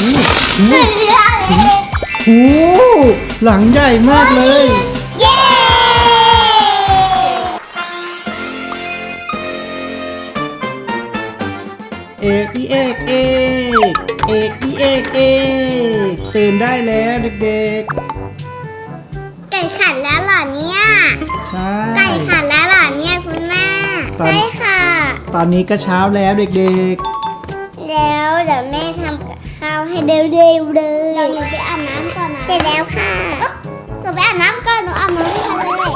นี่นี่โอ้หลังใหญ่มากเลย เย้เอกอีเอกเอกเอกอีเอกเอกตื่นได้แล้วเด็กไก่ขันแล้วเหรอเนี่ย ๆ ใช่ ไก่ขันแล้วเหรอเนี่ยคุณแม่ตอน ใช่ค่ะ ตอนนี้ก็เช้าแล้วเด็กๆ แล้วเดี๋ยวแม่ ทำกับข้าวให้เร็วๆเลยเราหนูไปอาบน้ำก่อนนะเสร็จแล้วค่ะหนูไปอาบน้ำก่อนหนูอาบน้ำไม่ทันเลย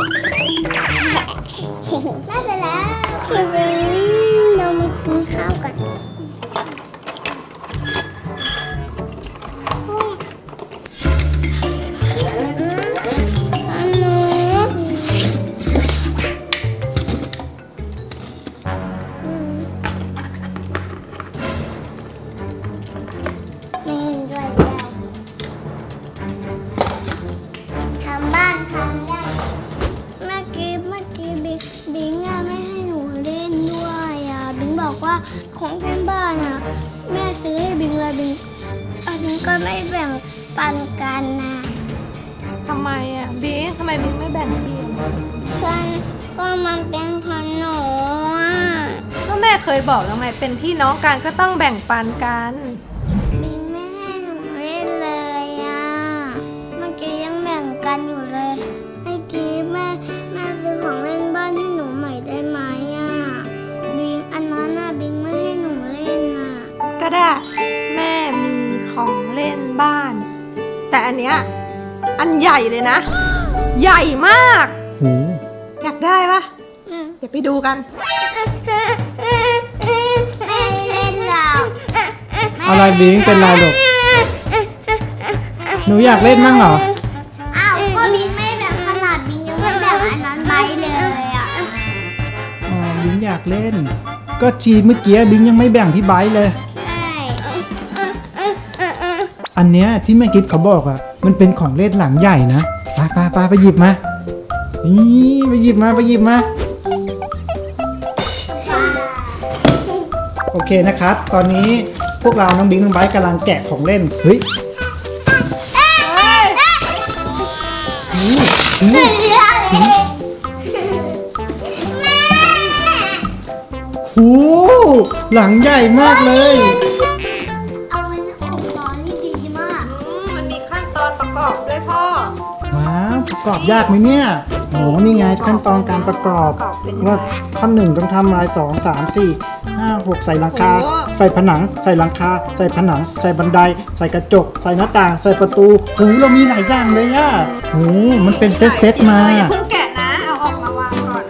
น่าจะแล้ว ก็ไม่แบ่งปันกันนะทำไมอะบิ๊กทำไมบิ๊กไม่แบ่งพี่อะก็ก็มันเป็นของหนูอะก็แม่เคยบอกแล้วไงเป็นพี่น้องกันก็ต้องแบ่งปันกัน แต่อันเนี้ยอันใหญ่เลยนะ ใหญ่มาก หูอยากได้ปะอืมเดี๋ยวไปดูกัน ไม่เล่นหรอกอะไรบิงเป็นไรลูกหนูอยากเล่นมั่งเหรอ อ้าวก็บิงไม่แบ่งขนาดบิงยังไม่แบ่งอันนั้นไปเลยอะอ๋อบิงอยากเล่น ก็จีเมื่อกี้บิงยังไม่แบ่งพี่ไบร์ทเลยใช่ อันเนี้ยที่แม่กิฟเขาบอกอะมันเป็นของเล่นหลังใหญ่นะไปไปไปไปหยิบมานี่ไปหยิบมาไปหยิบมา โอเคนะครับ ตอนนี้พวกเราน้องบิงน้องไบร์กำลังแกะของเล่นเฮ้ยนี่นี่หูหลังใหญ่มากเลย ประกอบยากไหมเนี่ยโหนี่ไงขั้นตอนการประกอบประกอบเป็นว่าขั้นหนึ่งต้องทำลายสองสามสี่ห้าหกใส่หลังคา โอ้ ใส่ผนัง ใส่หลังคา ใส่ผนัง ใส่บันได ใส่กระจก ใส่หน้าต่าง ใส่ประตูโอ้เรามีหลายอย่างเลยอะโหมันเป็นเซตเซตๆมา อย่าเพิ่งแกะนะ เอาออกมาวางก่อน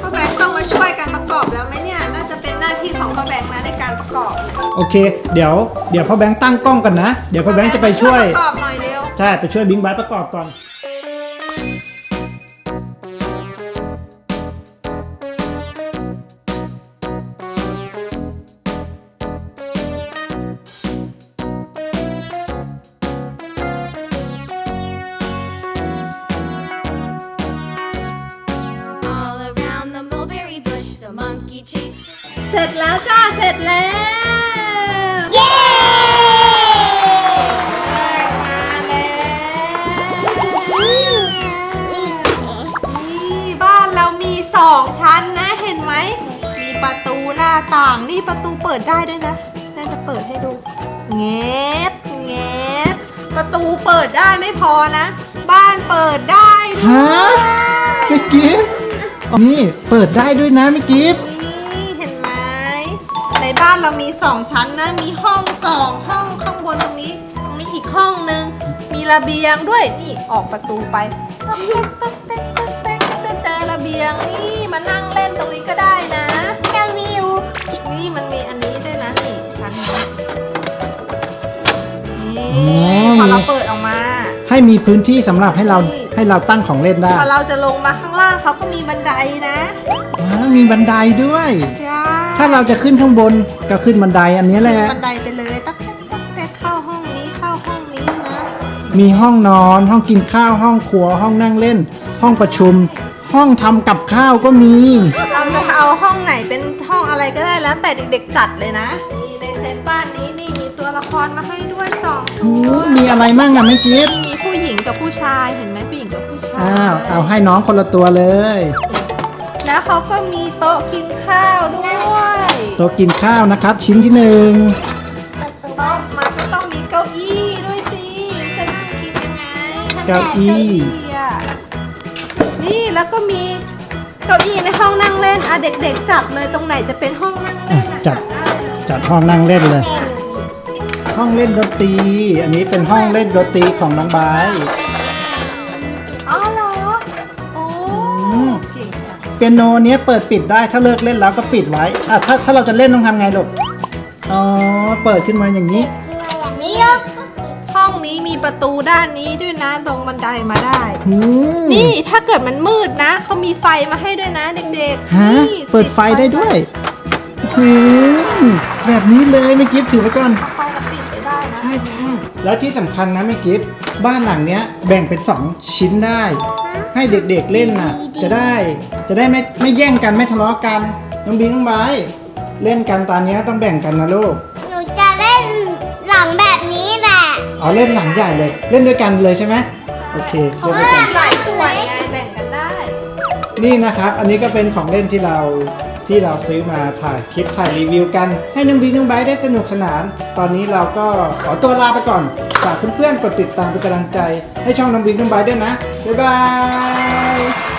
พ่อแบงค์ต้องมาช่วยกันประกอบแล้วไหมเนี่ย น่าจะเป็นหน้าที่ของพ่อแบงค์นะในการประกอบโอเค เดี๋ยว เดี๋ยวพ่อแบงค์ตั้งกล้องกันนะ เดี๋ยวพ่อแบงค์จะไปช่วยประกอบหน่อยเร็ว ใช่ไปช่วยบิงบาสประกอบก่อน All around the mulberry bush, the monkey chased. เสร็จแล้วจ้า เสร็จแล้ว องชั้นนะเห็นไหม มีประตูหน้าต่าง นี่ประตูเปิดได้ด้วยนะ น่าจะเปิดให้ดู เงดเงดประตูเปิดได้ไม่พอนะ บ้านเปิดได้ด้ฮะวยไม่กิฟนี่เปิดได้ด้วยนะไม่กิฟนี่เห็นไหม ในบ้านเรามีสองชั้นนะ มีห้องสองห้องข้างบนตรงนี้ ตรงนี้อีกห้องนึง มีระเบียงด้วย นี่ออกประตูไปป๊อกแป๊กป๊อ อระเบียงนี่มานั่งเล่นตรงนี้ก็ได้นะเจ้าวิวนี่มันมีอันนี้ด้วยนะนี่ชั้นนี้นี่อ๋อพอเราเปิดออกมา ให้มีพื้นที่สำหรับให้เรานี่ให้เราตั้งของเล่นได้พอเราจะลงมาข้างล่างเขาก็มีบันไดนะว้าวมีบันไดด้วย ใช่ถ้าเราจะขึ้นข้างบนก็ขึ้นบันไดอันนี้แหละ บันไดไปเลยตักตักตักแต่เข้าห้องนี้เข้าห้องนี้นะ มีห้องนอนห้องกินข้าวห้องครัวห้องนั่งเล่น ห้องประชุม ห้องทำกับข้าวก็มี เราจะเอาห้องไหนเป็นห้องอะไรก็ได้แล้ว แต่เด็กๆจัดเลยนะนี่ในเซตบ้านนี้นี่มีตัวละครมาให้ด้วยสองโอ้ตัวมีอะไรมั่งอะไม่กิฟมีผู้หญิงกับผู้ชายเห็นไหมผู้หญิงกับผู้ชายอ้าว เอาให้น้องคนละตัวเลย แล้วเขาก็มีโต๊ะกินข้าวด้วยโต๊ะกินข้าวนะครับ ชิ้นที่หนึ่งประตูโต๊ะมันก็ต้องมีเก้าอี้ด้วยสิจะนั่งกินยังไง เก้าอี้อะนี่ แล้วก็มีเก้าอี้ในห้องนั่งเล่นอะเด็กๆจัดเลยตรงไหนจะเป็นห้องนั่งเล่นอะจัด ได้เลย จัดห้องนั่งเล่นเลย ห้องเล่นดนตรี อันนี้เป็นห้องเล่นดนตรีของน้องบายอ๋อเหรอ โอ้อืมเก่งจังเปียโนเนี้ยเปิดปิดได้ถ้าเลิกเล่นแล้วก็ปิดไว้อะถ้าถ้าเราจะเล่นต้องทำไงลูกอ๋อเปิดขึ้นมาอย่างนี้อย่างนี้ยกห้อง นี้มีประตูด้านนี้ด้วยนะลงบันไดมาได้ อืมนี่ถ้าเกิดมันมืดนะเขามีไฟมาให้ด้วยนะเด็กๆฮะ นี่เปิดไฟได้ด้วยอืมแบบนี้เลยไม่กิฟถือไว้ก่อน เข้ามาติดไปได้นะใช่ใช่แล้วที่สำคัญนะไม่กิฟบ้านหลังเนี้ยแบ่งเป็นสองชิ้นได้ ให้เด็กๆเล่นน่ะ จะได้จะได้ไม่ไม่แย่งกันไม่ทะเลาะกันน้องบิงน้องไบร์ทเล่นกันตอนเนี้ยต้องแบ่งกันนะลูก แหละเอาเล่นหลังใหญ่เลย เล่นด้วยกันเลยใช่ไหมโอเคเล่นด้วยกัน หลายส่วนไงแบ่งกันได้นี่นะครับ อันนี้ก็เป็นของเล่นที่เราที่เราซื้อมาถ่ายคลิปถ่ายรีวิวกัน ให้น้องบีน้องไบร์ทได้สนุกสนาน ตอนนี้เราก็ขอตัวลาไปก่อน ฝากเพื่อนๆกดติดตามเป็นกำลังใจ ให้ช่องน้องบีน้องไบร์ทด้วยนะ บ๊ายบาย